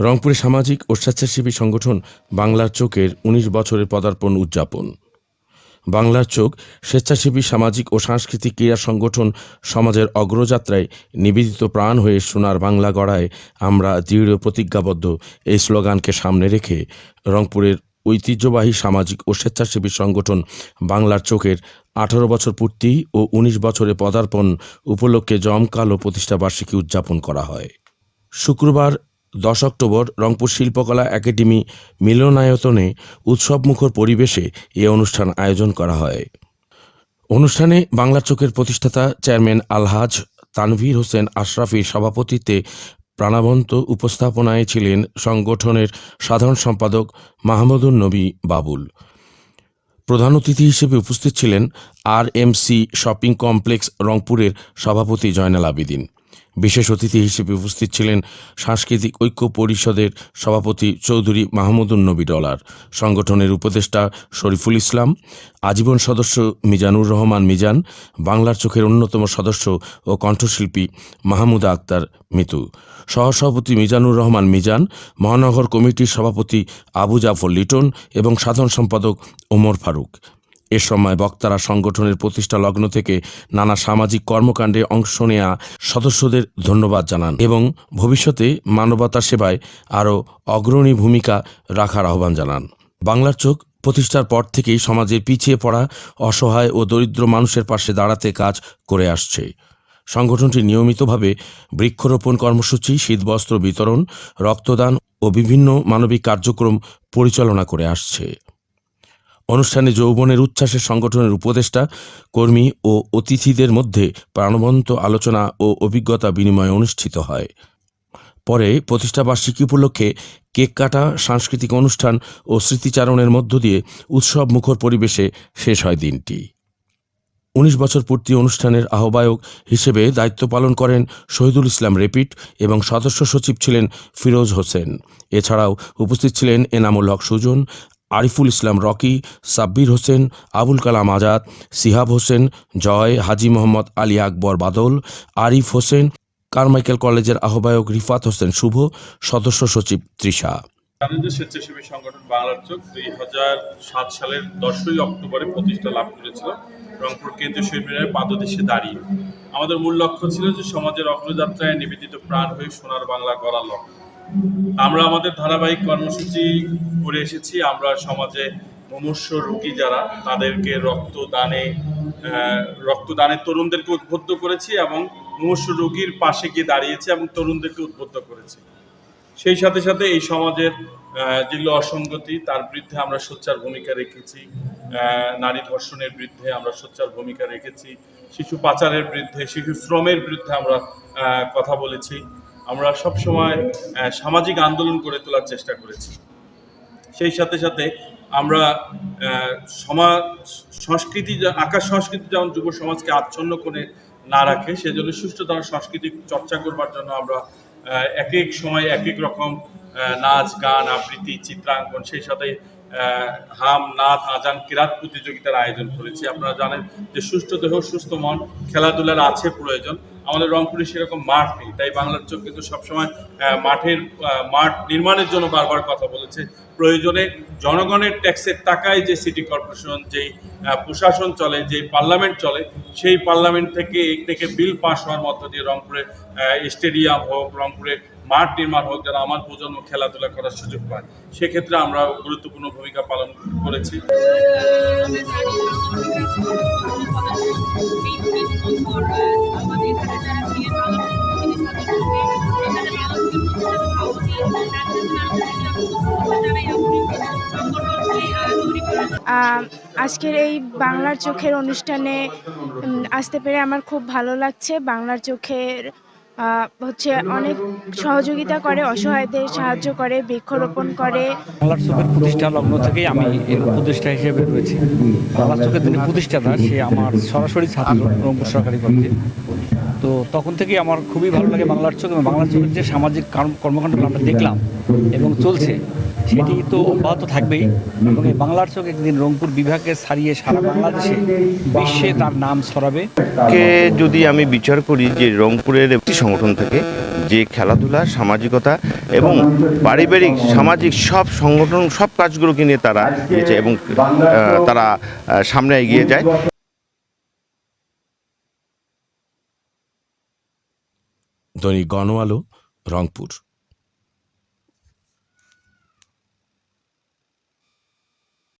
রংপুরে সামাজিক ও স্বেচ্ছাসেবী সংগঠন বাংলার চোখের ১৯ বছরের পদার্পণ উদযাপন। বাংলার চোখ স্বেচ্ছাসেবী সামাজিক ও সাংস্কৃতিক ক্রীড়া সংগঠন সমাজের অগ্রযাত্রায় নিবেদিত প্রাণ হয়ে সোনার বাংলা গড়ায় আমরা দৃঢ় প্রতিজ্ঞাবদ্ধ এই স্লোগানকে সামনে রেখে রংপুরের ঐতিহ্যবাহী সামাজিক ও স্বেচ্ছাসেবী সংগঠন বাংলার চোখের আঠারো বছর পূর্তি ও ১৯ বছরে পদার্পণ উপলক্ষে জমকালো প্রতিষ্ঠাবার্ষিকী উদযাপন করা হয়। শুক্রবার দশ অক্টোবর রংপুর শিল্পকলা একাডেমি মিলনায়তনে উৎসবমুখর পরিবেশে এ অনুষ্ঠান আয়োজন করা হয়। অনুষ্ঠানে বাংলা চোখের প্রতিষ্ঠাতা চেয়ারম্যান আলহাজ তানভীর হোসেন আশরাফির সভাপতিত্বে প্রাণবন্ত উপস্থাপনায় ছিলেন সংগঠনের সাধারণ সম্পাদক মাহমুদুন নবী বাবুল। প্রধান অতিথি হিসেবে উপস্থিত ছিলেন R M C shopping complex রংপুরের সভাপতি জয়নাল আবেদিন। বিশেষ অতিথি হিসেবে উপস্থিত ছিলেন সাংস্কৃতিক ঐক্য পরিষদের সভাপতি চৌধুরী মাহমুদুন নবী ডলার, সংগঠনের উপদেষ্টা শরীফুল ইসলাম, আজীবন সদস্য মিজানুর রহমান মিজান, বাংলার চোখের অন্যতম সদস্য ও কণ্ঠশিল্পী মাহমুদা আক্তার মিতু, সহসভাপতি মিজানুর রহমান মিজান, মহানগর কমিটির সভাপতি আবু জাফর লিটন এবং সাধারণ সম্পাদক ওমর ফারুক। এ সময় বক্তারা সংগঠনের প্রতিষ্ঠা লগ্ন থেকে নানা সামাজিক কর্মকাণ্ডে অংশ নেয়া সদস্যদের ধন্যবাদ জানান এবং ভবিষ্যতে মানবতা সেবায় আরও অগ্রণী ভূমিকা রাখার আহ্বান জানান। বাংলার চোখ প্রতিষ্ঠার পর থেকেই সমাজের পিছিয়ে পড়া, অসহায় ও দরিদ্র মানুষের পাশে দাঁড়াতে কাজ করে আসছে। সংগঠনটি নিয়মিতভাবে বৃক্ষরোপণ কর্মসূচি, শীতবস্ত্র বিতরণ, রক্তদান ও বিভিন্ন মানবিক কার্যক্রম পরিচালনা করে আসছে। অনুষ্ঠানে যৌবনের উচ্ছ্বাসের সংগঠনের উপদেষ্টা, কর্মী ও অতিথিদের মধ্যে প্রাণবন্ত আলোচনা ও অভিজ্ঞতা বিনিময় অনুষ্ঠিত হয়। পরে প্রতিষ্ঠাবার্ষিকী উপলক্ষে কেক কাটা, সাংস্কৃতিক অনুষ্ঠান ও স্মৃতিচারণের মধ্য দিয়ে উৎসব মুখর পরিবেশে শেষ হয় দিনটি। উনিশ বছর পূর্তি অনুষ্ঠানের আহ্বায়ক হিসেবে দায়িত্ব পালন করেন শহীদুল ইসলাম রেপিড এবং সদস্য সচিব ছিলেন ফিরোজ হোসেন। এছাড়াও উপস্থিত ছিলেন এনামুল হক সুজন আরিফুল ইসলাম রকি, সাব্বির হোসেন, আবুল কালাম আজাদ, সিহাব হোসেন, জয়, হাজি মোহাম্মদ আলী আকবর বাদল, আরিফ হোসেন, কারমাইকেল কলেজের আহ্বায়ক রিফাত হোসেন শুভ, সদস্য সচিব তৃষা। জানেন স্বেচ্ছাসেবী সংগঠন বাংলার চোখ দুই হাজার সাত সালের দশই অক্টোবরে প্রতিষ্ঠা লাভ করেছিল। রংপুর কেন্দ্রীয় শহীদের পাদদেশে দাঁড়িয়ে। আমাদের মূল লক্ষ্য ছিল যে সমাজের অগ্রযাত্রায় নিবেদিত প্রাণ হয়ে সোনার বাংলা লক্ষ্য। আমরা আমাদের ধারাবাহিক কর্মসূচি করে এসেছি। আমরা সমাজে মুমূর্ষ রোগী যারা, তাদেরকে রক্তদানে রক্তদানে তরুণদেরকে উদ্বুদ্ধ করেছি এবং মুমূর্ষ রোগীর পাশে গিয়ে দাঁড়িয়েছি এবং তরুণদেরকে উদ্বুদ্ধ করেছি। সেই সাথে সাথে এই সমাজের যেগুলো অসঙ্গতি, তার বিরুদ্ধে আমরা সোচ্চার ভূমিকা রেখেছি। নারী ধর্ষণের বিরুদ্ধে আমরা সোচ্চার ভূমিকা রেখেছি। শিশু পাচারের বিরুদ্ধে, শিশু শ্রমের বিরুদ্ধে আমরা কথা বলেছি। আমরা সব সময় সামাজিক আন্দোলন করে তোলার চেষ্টা করেছি। সেই সাথে সাথে আমরা সমাজ সংস্কৃতি আকাশ সংস্কৃতি যেমন যুব সমাজকে আচ্ছন্ন করে না রাখে, সেজন্য সুষ্ঠুতর সাংস্কৃতিক চর্চা করবার জন্য আমরা এক এক সময় এক এক রকম নাচ, গান, আবৃত্তি, চিত্রাঙ্কন, সেই সাথে হাম নাচ আজান, কিরাত প্রতিযোগিতার আয়োজন করেছি। আপনারা জানেন যে সুস্থ দেহ, সুস্থ মন, খেলাধুলার আছে প্রয়োজন। আমাদের রংপুরে সেরকম মাঠ নেই, তাই বাংলার চোখ কিন্তু সবসময় মাঠের মাঠ নির্মাণের জন্য বারবার কথা বলেছে। প্রয়োজনে জনগণের ট্যাক্সের টাকায় যে সিটি কর্পোরেশন, যেই প্রশাসন চলে যে পার্লামেন্ট চলে, সেই পার্লামেন্ট থেকে এক থেকে বিল পাস হওয়ার মধ্য দিয়ে রংপুরে স্টেডিয়াম হোক, রংপুরে মাঠ নির্মাণ হোক, যারা আমার প্রজন্ম খেলাধুলা করার সুযোগ পায়, সেক্ষেত্রে আমরা গুরুত্বপূর্ণ ভূমিকা পালন করেছি। আজকের এই বাংলার চোখের অনুষ্ঠানে আসতে পেরে আমার খুব ভালো লাগছে। বাংলার চোখের হচ্ছে অনেক সহযোগিতা করে, অসহায়দের সাহায্য করে, বৃক্ষরোপণ করে। বাংলার চোখের প্রতিষ্ঠা লগ্ন থেকেই আমি এর উপদেষ্টা হিসেবে রয়েছি। বাংলার চোখের যিনি প্রতিষ্ঠাতা সে আমার সরাসরি ছাত্র রংপুর সরকারি কলেজে। তো তখন থেকেই আমার খুবই ভালো লাগে বাংলার চোখ এবং বাংলার চোখের যে সামাজিক কর্মকাণ্ড কর্মকাণ্ডগুলো আমরা দেখলাম এবং চলছে সেটি তো অব্যাহত থাকবেই। এবং এই বাংলার চোখ একদিন রংপুর বিভাগকে ছাড়িয়ে সারা বাংলাদেশে বিশ্বে তার নাম ছড়াবে। কে যদি আমি বিচার করি যে রংপুরের একটি সংগঠন থেকে যে খেলাধুলা সামাজিকতা এবং পারিবারিক সামাজিক সব সংগঠন সব কাজগুলোকে নিয়ে তারা এবং তারা সামনে এগিয়ে যায়। দৈনিক গণ আলো রংপুর।